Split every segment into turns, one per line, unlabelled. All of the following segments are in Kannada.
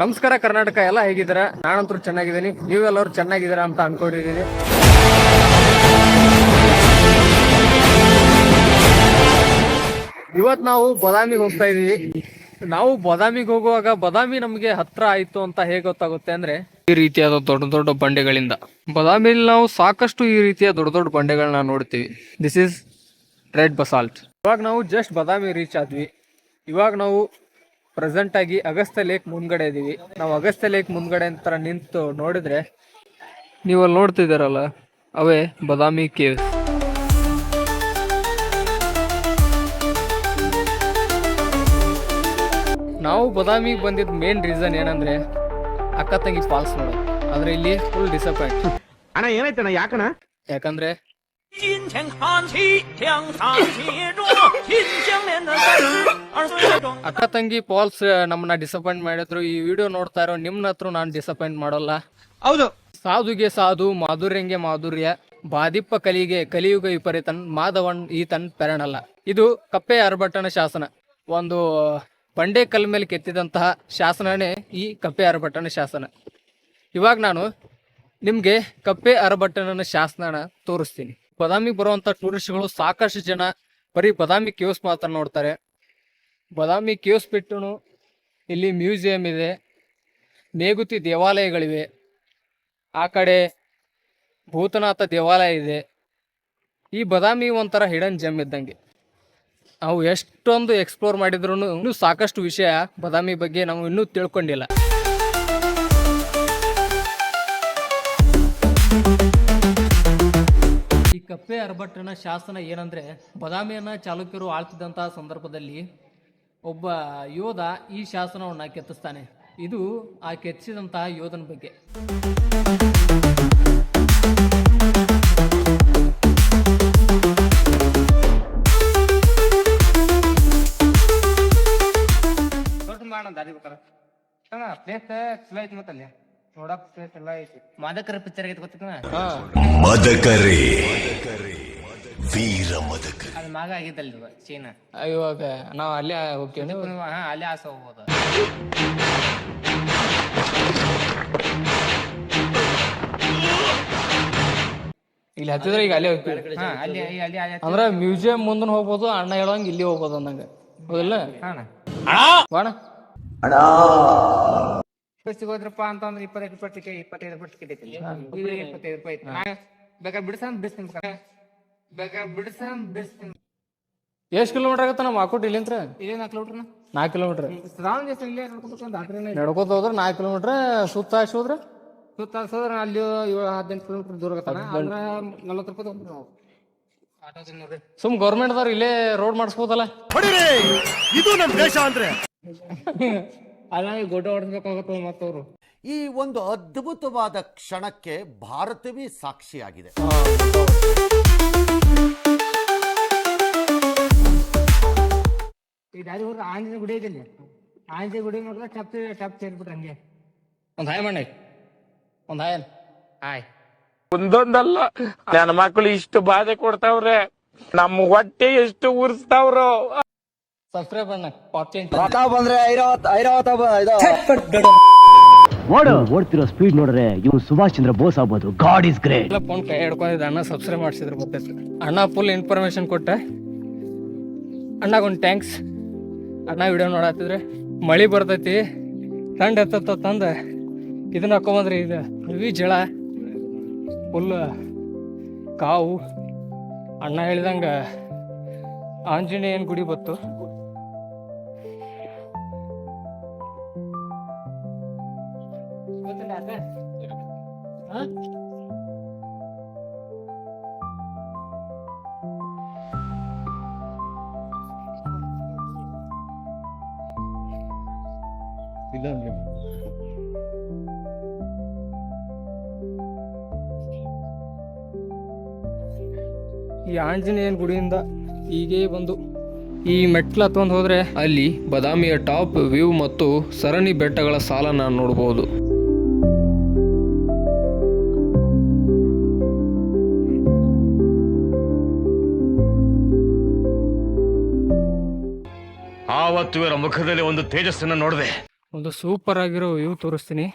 ನಮಸ್ಕಾರ ಕರ್ನಾಟಕ, ಎಲ್ಲ ಹೇಗಿದ್ದೀರ? ನಾನಂತೂ ಚೆನ್ನಾಗಿದ್ದೀನಿ. ನೀವೆಲ್ಲರೂ ಚೆನ್ನಾಗಿದ್ದೀರಾ ಅಂತ ಅನ್ಕೊಂಡಿದ್ದೀನಿ. ಇವತ್ ನಾವು ಬದಾಮಿಗೆ ಹೋಗ್ತಾ ಇದೀವಿ ನಾವು ಬದಾಮಿಗೆ ಹೋಗುವಾಗ ಬದಾಮಿ ನಮ್ಗೆ ಹತ್ರ ಆಯ್ತು ಅಂತ ಹೇಗೆ ಗೊತ್ತಾಗುತ್ತೆ ಅಂದ್ರೆ, ಈ ರೀತಿಯಾದ ದೊಡ್ಡ ದೊಡ್ಡ ಬಂಡೆಗಳಿಂದ. ಬದಾಮಿಲಿ ನಾವು ಸಾಕಷ್ಟು ಈ ರೀತಿಯ ದೊಡ್ಡ ದೊಡ್ಡ ಬಂಡೆಗಳನ್ನ ನೋಡ್ತೀವಿ. This is red basalt. ಇವಾಗ ನಾವು ಜಸ್ಟ್ ಬದಾಮಿ ರೀಚ್ ಆದ್ವಿ. ಇವಾಗ ನಾವು ಪ್ರೆಸೆಂಟ್ ಆಗಿ ಅಗಸ್ತ್ಯ ಲೇಕ್ ಮುಂದ್ಗಡೆ ಇದೀವಿ. ನಾವು ಅಗಸ್ತ್ಯ ಲೇಕ್ ಮುಂದ್ಗಡೆ ಅಂತ ನಿಂತು ನೋಡಿದ್ರೆ ನೀವಲ್ಲಿ ಅಲ್ಲಿ ನೋಡ್ತಿದ್ದೀರಲ್ಲ ಅವೇ ಬದಾಮಿ ಕೇವ್ ನಾವು ಬದಾಮಿಗೆ ಬಂದಿದ್ದ ಮೇನ್ ರೀಸನ್ ಏನಂದ್ರೆ ಅಕ್ಕ ತಂಗಿ ಫಾಲ್ಸ್ ನೋಡೋದು. ಆದ್ರೆ ಇಲ್ಲಿ ಫುಲ್ ಡಿಸಪಾಯಿಂಟ್
ಅಣ್ಣ ಏನಾಯ್ತಣ್ಣ ಯಾಕಣ್ಣ?
ಯಾಕಂದ್ರೆ
金钱看齐，两场协助，心相连的三十二岁的壮。
ಅಕ್ಕ ತಂಗಿ ಫಾಲ್ಸ್ ನಮ್ಮನ್ನ ಡಿಸಪಾಯಿಂಟ್ ಮಾಡಿದ್ರು ಈ ವಿಡಿಯೋ ನೋಡ್ತಾ ಇರೋ ನಿಮ್ನ ಹತ್ರ ನಾನು ಡಿಸಪಾಯಿಂಟ್ ಮಾಡೋಲ್ಲ
ಹೌದು
ಸಾಧುಗೆ ಸಾಧು ಮಾಧುರ್ಯಂಗೆ ಮಾಧುರ್ಯ ಬಾದಿಪ್ಪ ಕಲಿಗೆ ಕಲಿಯುಗ ವಿಪರೀತನ್ ಮಾಧವನ್ ಈತನ್ ಪೆರಣಲ್ಲ ಇದು ಕಪ್ಪೆ ಅರಬಟ್ಟನ ಶಾಸನ ಒಂದು ಬಂಡೆ ಕಲ್ ಮೇಲೆ ಕೆತ್ತಿದಂತಹ ಶಾಸನನೇ ಈ ಕಪ್ಪೆ ಅರಬಟ್ಟನ ಶಾಸನ ಇವಾಗ ನಾನು ನಿಮಗೆ ಕಪ್ಪೆ ಅರಬಟ್ಟನ ಶಾಸನ ತೋರಿಸ್ತೀನಿ ಬದಾಮಿಗೆ ಬರುವಂಥ ಟೂರಿಸ್ಟ್ಗಳು ಸಾಕಷ್ಟು ಜನ ಬರೀ ಬದಾಮಿ ಕೇವ್ಸ್ ಮಾತ್ರ ನೋಡ್ತಾರೆ. ಬದಾಮಿ ಕೇವ್ಸ್ ಬಿಟ್ಟು ಇಲ್ಲಿ ಮ್ಯೂಸಿಯಂ ಇದೆ, ನೇಗುತಿ ದೇವಾಲಯಗಳಿವೆ, ಆ ಕಡೆ ಭೂತನಾಥ ದೇವಾಲಯ ಇದೆ. ಈ ಬದಾಮಿ ಒಂಥರ ಹಿಡನ್ ಜಮ್ ಇದ್ದಂಗೆ. ನಾವು ಎಷ್ಟೊಂದು ಎಕ್ಸ್ಪ್ಲೋರ್ ಮಾಡಿದ್ರು ಇನ್ನೂ ಸಾಕಷ್ಟು ವಿಷಯ ಬದಾಮಿ ಬಗ್ಗೆ ನಾವು ಇನ್ನೂ ತಿಳ್ಕೊಂಡಿಲ್ಲ. ಕಪ್ಪೆ ಅರಭಟ್ಟನ ಶಾಸನ ಏನಂದರೆ ಬದಾಮಿಯನ್ನು ಚಾಲುಕ್ಯರು ಆಳ್ತಿದ್ದಂತಹ ಸಂದರ್ಭದಲ್ಲಿ ಒಬ್ಬ ಯೋಧ ಈ ಶಾಸನವನ್ನು ಕೆತ್ತಿಸ್ತಾನೆ. ಇದು ಆ ಕೆತ್ತಿಸಿದಂತಹ ಯೋಧನ ಬಗ್ಗೆ.
ಪ್ಲೇಸ್ ಚಲೋ ಐತಿ ಮತ್ತಲ್ಲಿ. ನೋಡಕ್ ಪ್ಲೇಸ್ ಎಲ್ಲ ಐತಿ. ಮಾದಕರ ಪಿಕ್ಚರ್ ಐತಿ ಗೊತ್ತಿನ
ಮದಕರಿ. ವೀರ ಮದಕರಿ.
ಅದು ಮಾಗ ಆಗಿದ್ದಲ್ರಿ ಚೀನಾ.
ಇವಾಗ ನಾವು ಅಲ್ಲೇ ಹೋಗ್ತೀವಿ
ಹಾ ಅಲ್ಲಿ ಆಸೆ ಹೋಗ್ಬೋದು.
ಇಲ್ಲಿ ಹತ್ತಿದ್ರೆ ಈಗ ಅಲ್ಲೇ ಹೋಗ್ತೀವಿ.
ಹಾ ಅಲ್ಲಿ ಅಲ್ಲಿ ಅಲ್ಲಿ
ಅಂದ್ರೆ ಮ್ಯೂಸಿಯಂ ಮುಂದನ್ ಹೋಗ್ಬೋದು ಅಣ್ಣ ಹೇಳೋಂಗ್ ಇಲ್ಲಿ ಹೋಗ್ಬೋದು ಅಂದಂಗ ಹೌದಿಲ್ಲ?
ಹಾಣ
ಬಾಣ
ಸಿಗೋದ್ರಪ್ಪ ಅಂತಂದ್ರೆ ಇಪ್ಪತ್ತೈದು ರೂಪಾಯಿ ಟಿಕೆಟ್ ಇಪ್ಪತ್ತೈದು ರೂಪಾಯಿ ಟಿಕೆಟ್ ಐತಿ ಇವ್ರಿಗೆ ಇಪ್ಪತ್ತೈದು ರೂಪಾಯಿ ಐತಿ ನಾ ಬೇಕಾದ್ರೆ ಬಿಡ್ಸಂದ್ ಬಿಡ್ಸ್ತೀನಿ ಬೇಕಾದ್ರೆ ಬಿಡಿಸಂದ್ ಬಿಡಿಸ್ತೀನಿ
ಎಷ್ಟ್ ಕಿಲೋಮೀಟರ್ ಆಗುತ್ತೆ ನಮ್ಮ ಹಾಕೋಟ್ ಇಲ್ಲಿಂತ್ರ?
ಹಾಕ್ಲೋಟ್ರನ
ನಾಲ್ಕು ಕಿಲೋಮೀಟರ್
ನಾಲ್ಕು ಕಿಲೋಮೀಟರ್ ಇಲ್ಲೇ ನೋಡ್ಕೊಬೇಕು ಒಂದು ಆಕ್ರೆ
ನಡ್ಕೋತ ಹೋದ್ರ ನಾಲ್ಕು ಕಿಲೋಮೀಟರ್ ಸುತ್ತ ಹಾಸಿ ಹೋದ್ರ?
ಸುತ್ತ ಸೋದ್ರ ಅಲ್ಲಿ ಏಳು ಹದಿನೆಂಟು ಕಿಲೋಮೀಟರ್ ದೂರ ಆಗತ್ತಾನ ಅಂದ್ರೆ ನಲ್ವತ್ತು ರೂಪಾಯಿ ತಗೊಂಡ್ರಿ ನಾವು. ಸುಮ್ ನೋಡ್ರಿ
ಸುಮ್ ಗೌರ್ಮೆಂಟ್ದವ್ರು ಇಲ್ಲೇ ರೋಡ್ ಮಾಡಿಸ್ಬೋದಲ್ಲ?
ಇದು ನಮ್ ದೇಶ ಅಂದ್ರೆ.
ಅಲ್ಲ ಗೊಡ್ಡ ಹೊಡೆಸ್ಬೇಕಾಗತ್ತ ಮತ್ತವರು.
ಈ ಒಂದು ಅದ್ಭುತವಾದ ಕ್ಷಣಕ್ಕೆ ಭಾರತವೇ ಸಾಕ್ಷಿಯಾಗಿದೆ.
ಈ ದಾರಿ ಹೋದ್ರೆ ಆಂಜನ ಗುಡಿ ಇದೆ ಇಲ್ಲಿ ಆಂಜನೇಯ ಗುಡಿ ನೋಡಿದ್ರೆ ಟಪ್ ಟಪ್ ಸೇರ್ಬಿಟ್ರೆ ಹಂಗೆ.
ಒಂದ್ ಹಾಯ್ ಮಣ್ಣೆ ಒಂದ್ ಹಾಯ್
ಹಾಯ್.
ಒಂದೊಂದಲ್ಲ ನನ್ನ ಮಕ್ಕಳು ಇಷ್ಟು ಬಾಧೆ ಕೊಡ್ತಾವ್ರೆ ನಮ್ಮ ಹೊಟ್ಟೆ ಎಷ್ಟು ಉರ್ಸ್ತಾವ್ರೋ.
ಸಬ್ಸ್ಕ್ರೈಬ್ ಅಣ್ಣ ಪಾಪ್ ಇದು.
ಓಡು ಓಡ್ತಿರೋ ಸ್ಪೀಡ್ ನೋಡ್ರೆ ಇವ್ನು ಸುಭಾಷ್ ಚಂದ್ರ ಬೋಸ್ ಆಗ್ಬೋದು. ಗಾಡ್ ಇಸ್ ಗ್ರೇಟ್
ಎಲ್ಲ ಫೋನ್ ಕೈ ಹಿಡ್ಕೊಂಡಿದ್ದ ಅಣ್ಣ ಸಬ್ಸ್ಕ್ರೈಬ್ ಮಾಡಿಸಿದ್ರೆ ಗೊತ್ತಾಯ್ತು ಅಣ್ಣ ಫುಲ್ ಇನ್ಫಾರ್ಮೇಶನ್ ಕೊಟ್ಟೆ. ಅಣ್ಣಗೊಂದು ಟ್ಯಾಂಕ್ಸ್ ಅಣ್ಣ ವಿಡಿಯೋ ನೋಡತ್ತಿದ್ರೆ ಮಳಿ ಬರ್ತೈತಿ. ತಂಡ ಎತ್ತ ತಂದ. ಇದನ್ನ ಹಾಕೊಂಬಂದ್ರೆ ಇದು ಹೆವಿ ಜಳ. ಫುಲ್ ಕಾವು. ಅಣ್ಣ ಹೇಳಿದಂಗ ಆಂಜನೇಯನ್ ಗುಡಿ ಬತ್ತು. ಈ ಆಂಜನೇಯನ ಗುಡಿಯಿಂದ ಹೀಗೆ ಬಂದು ಈ ಮೆಟ್ಲ ಹತ್ಕೊಂಡು ಹೋದ್ರೆ ಅಲ್ಲಿ ಬದಾಮಿಯ ಟಾಪ್ ವ್ಯೂ ಮತ್ತು ಸರಣಿ ಬೆಟ್ಟಗಳ ಸಾಲನ್ನ ನೋಡಬಹುದು
ಆವತ್ತು ಇವರ ಮುಖದಲ್ಲಿ ಒಂದು ತೇಜಸ್ಸನ್ನು ನೋಡಿದೆ.
ಒಂದು ಸೂಪರ್ ಆಗಿರೋ ವ್ಯೂ ತೋರಿಸ್ತೀನಿ.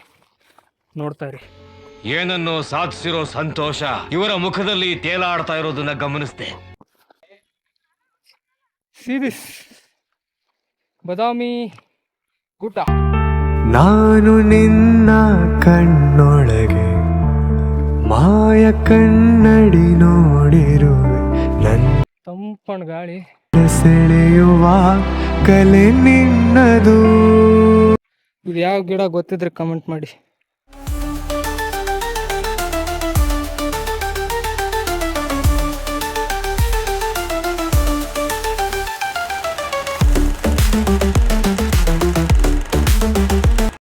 ನೋಡ್ತಾ ಇರಿ.
ಏನನ್ನು ಸಾಧಿಸಿರೋ ಸಂತೋಷ ಇವರ ಮುಖದಲ್ಲಿ ತೇಲಾಡ್ತಾ ಇರೋದನ್ನ ಗಮನಿಸ್ದೆ.
ಸೀದಿಸ್ ಬದಾಮಿ ಗುಡ್ಡ.
ನಾನು ನಿನ್ನ ಕಣ್ಣೊಳಗೆ ಮಾಯ ಕಣ್ಣಡಿ ನೋಡಿರು ನನ್ನ
ತಂಪಣ ಗಾಳಿ.
ಸೆಳೆಯುವ ಕಲೆ ನಿನ್ನದು.
ಇದು ಯಾವ ಗಿಡ ಗೊತ್ತಿದ್ರೆ ಕಮೆಂಟ್ ಮಾಡಿ.